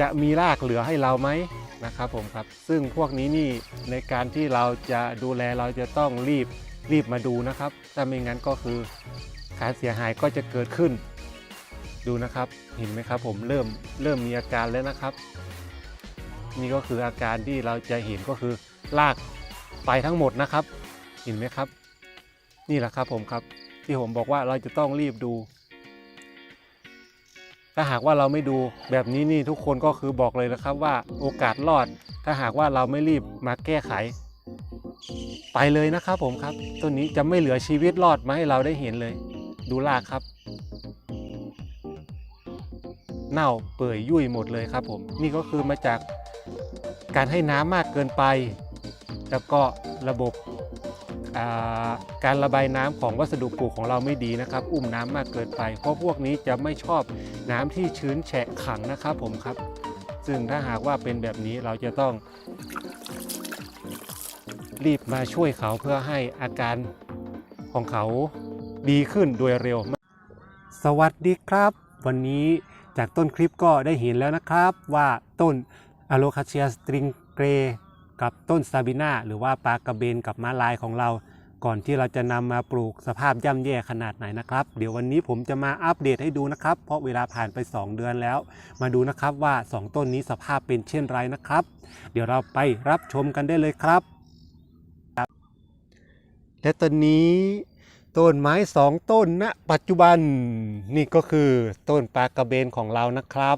จะมีรากเหลือให้เราไหมนะครับผมครับ ซึ่งพวกนี้นี่ในการที่เราจะดูแลเราจะต้องรีบรีบมาดูนะครับ ถ้าไม่งั้นก็คือการเสียหายก็จะเกิดขึ้น ดูนะครับ เห็นไหมครับ ผมเริ่มเริ่มมีอาการแล้วนะครับ นี่ก็คืออาการที่เราจะเห็นก็คือลากไปทั้งหมดนะครับ เห็นไหมครับ นี่แหละครับผมครับที่ผมบอกว่าเราจะต้องรีบดู ถ้าหากว่าเราไม่ดูแบบนี้นี่ทุกคนก็คือบอกเลยนะครับว่าโอกาสรอด ถ้าหากว่าเราไม่รีบมาแก้ไข ไปเลยนะครับผมครับต้นนี้จะไม่เหลือชีวิตรอดมาให้เราได้เห็นเลย ดูรากครับ เน่าเปื่อยยุ่ยหมดเลยครับผม นี่ก็คือมาจากการให้น้ำมากเกินไป แล้วก็ระบบ การระบายน้ำของวัสดุปลูกของเราไม่ดีนะครับ อุ้มน้ำมากเกินไป เพราะพวกนี้จะไม่ชอบน้ำที่ชื้นแฉะขังนะครับผมครับ ซึ่งถ้าหากว่าเป็นแบบนี้เราจะต้อง รีบมาช่วยเขาเพื่อให้อาการของเขาดีขึ้นโดยเร็ว สวัสดีครับ วันนี้จากต้นคลิปก็ได้เห็นแล้วนะครับว่าต้นอะโลคาเชียสตริงเกร กับต้นซาบิน่าหรือว่าปลากระเบนกับม้าลายของเรา ก่อนที่เราจะนำมาปลูกสภาพย่ำแย่ขนาดไหนนะครับ เดี๋ยววันนี้ผมจะมาอัปเดตให้ดูนะครับ เพราะเวลาผ่านไป 2 เดือนแล้ว มาดูนะครับว่า 2 ต้นนี้สภาพเป็นเช่นไรนะครับ เดี๋ยวเราไปรับชมกันได้เลยครับ และตอนนี้ต้นไม้สองต้นณปัจจุบันนี่ก็คือต้นปลากระเบนของเรานะครับ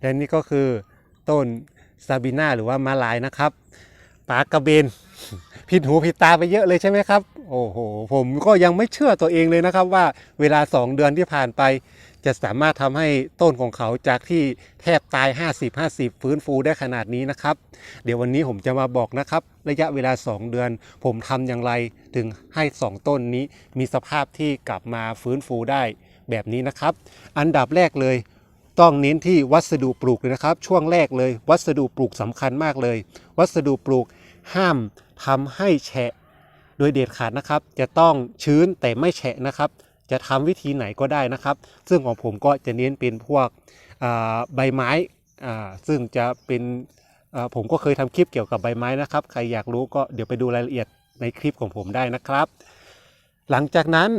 และนี่ก็คือต้น ซาบิน่าหรือว่ามาลายนะครับปลากระเบนผิดหูผิดตาไปเยอะเลยใช่ไหมครับ โอ้โห ผมก็ยังไม่เชื่อตัวเองเลยนะครับ ว่าเวลา 2 เดือนที่ผ่านไป จะสามารถทำให้ต้นของเขาจากที่แทบตาย 50-50 ฟื้นฟูได้ขนาดนี้นะครับ เดี๋ยววันนี้ผมจะมาบอกนะครับ ระยะเวลา 2 เดือน ผมทำอย่างไรถึงให้ 2 ต้นนี้มีสภาพที่กลับมาฟื้นฟูได้แบบนี้นะครับ อันดับแรกเลย ต้องเน้นที่วัสดุปลูกเลยนะครับ ช่วงแรกเลย วัสดุปลูกสำคัญมากเลย วัสดุปลูกห้ามทำให้แฉะ โดยเด็ดขาดนะครับ จะต้องชื้นแต่ไม่แฉะนะครับ จะทำวิธีไหนก็ได้นะครับ ซึ่งของผมก็จะเน้นเป็นพวกใบไม้ซึ่งจะเป็นผมก็เคยทำคลิปเกี่ยวกับใบไม้นะครับ ใครอยากรู้ก็เดี๋ยวไปดูรายละเอียดในคลิปของผมได้นะครับ หลังจากนั้น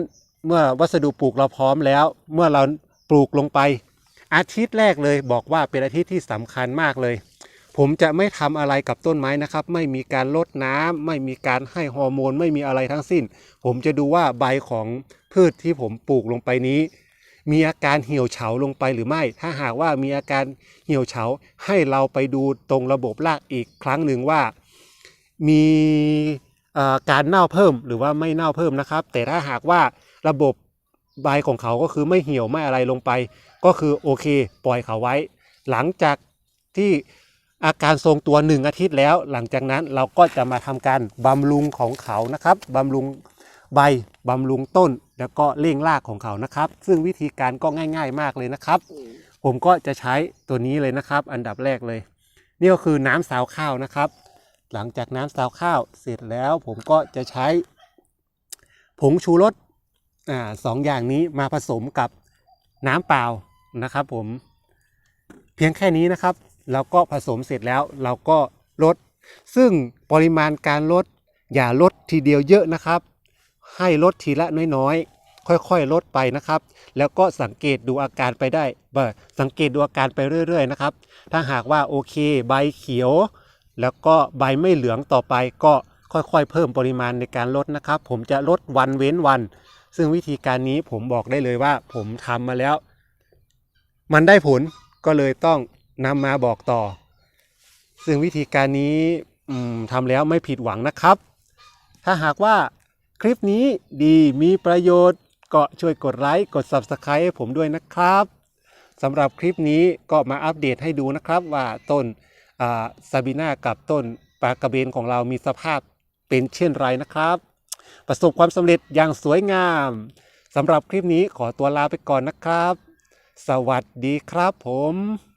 เมื่อวัสดุปลูกเราพร้อมแล้ว เมื่อเราปลูกลงไป อาทิตย์แรกเลยบอกว่าเป็นอาทิตย์ที่สำคัญมากเลย ผมจะไม่ทำอะไรกับต้นไม้นะครับ ไม่มีการลดน้ำไม่มีการให้ฮอร์โมน ไม่มีอะไรทั้งสิ้น ผมจะดูว่าใบของพืชที่ผมปลูกลงไปนี้ มีอาการเหี่ยวเฉาลงไปหรือไม่ ถ้าหากว่ามีอาการเหี่ยวเฉาให้เราไปดูตรงระบบรากอีกครั้งหนึ่งว่า มีการเน่าเพิ่มหรือว่าไม่เน่าเพิ่มนะครับ แต่ถ้าหากว่าระบบ ใบของเขาก็คือไม่เหี่ยวไม่อะไรลงไป ก็คือโอเค ปล่อยเขาไว้ หลังจากที่อาการทรงตัวหนึ่งอาทิตย์แล้ว หลังจากนั้นเราก็จะมาทำการบำรุงของเขานะครับบำรุงใบบำรุงต้นแล้วก็เร่งรากของเขานะครับ ซึ่งวิธีการก็ง่าย ๆ มากเลยนะครับ ผมก็จะใช้ตัวนี้เลยนะครับ อันดับแรกเลย นี่ก็คือน้ำสาวข้าวนะครับ หลังจากน้ำสาวข้าวเสร็จแล้วผมก็จะใช้ผงชูรส อ่าสองอย่างนี้มาผสมกับน้ำเปล่านะครับผมเพียงแค่นี้นะครับ เราก็ผสมเสร็จแล้วเราก็ลด ซึ่งปริมาณการลดอย่าลดทีเดียวเยอะนะครับ ให้ลดทีละน้อยๆ ค่อยๆ ลดไปนะครับ แล้วก็สังเกตดูอาการไปได้เบอสังเกตดูอาการไปเรื่อย ๆ นะครับ ถ้าหากว่าโอเคใบเขียว แล้วก็ใบไม่เหลืองต่อไปก็ค่อยๆ เพิ่มปริมาณในการลดนะครับ ผมจะลดวันเว้นวัน ซึ่งวิธีการนี้ผมบอกได้เลยว่าผมทำมาแล้ว มันได้ผลก็เลยต้องนำมาบอกต่อ ซึ่งวิธีการนี้ทำแล้วไม่ผิดหวังนะครับ ถ้าหากว่าคลิปนี้ดีมีประโยชน์ ก็ช่วยกดไลค์กด Subscribe ให้ผมด้วยนะครับสำหรับคลิปนี้ก็มาอัปเดตให้ดูนะครับว่าต้นซาบิน่ากับต้นปลากระเบนของเรามีสภาพเป็นเช่นไรนะครับ ประสบความสำเร็จอย่างสวยงามสำหรับคลิปนี้ขอตัวลาไปก่อนนะครับ สวัสดีครับผม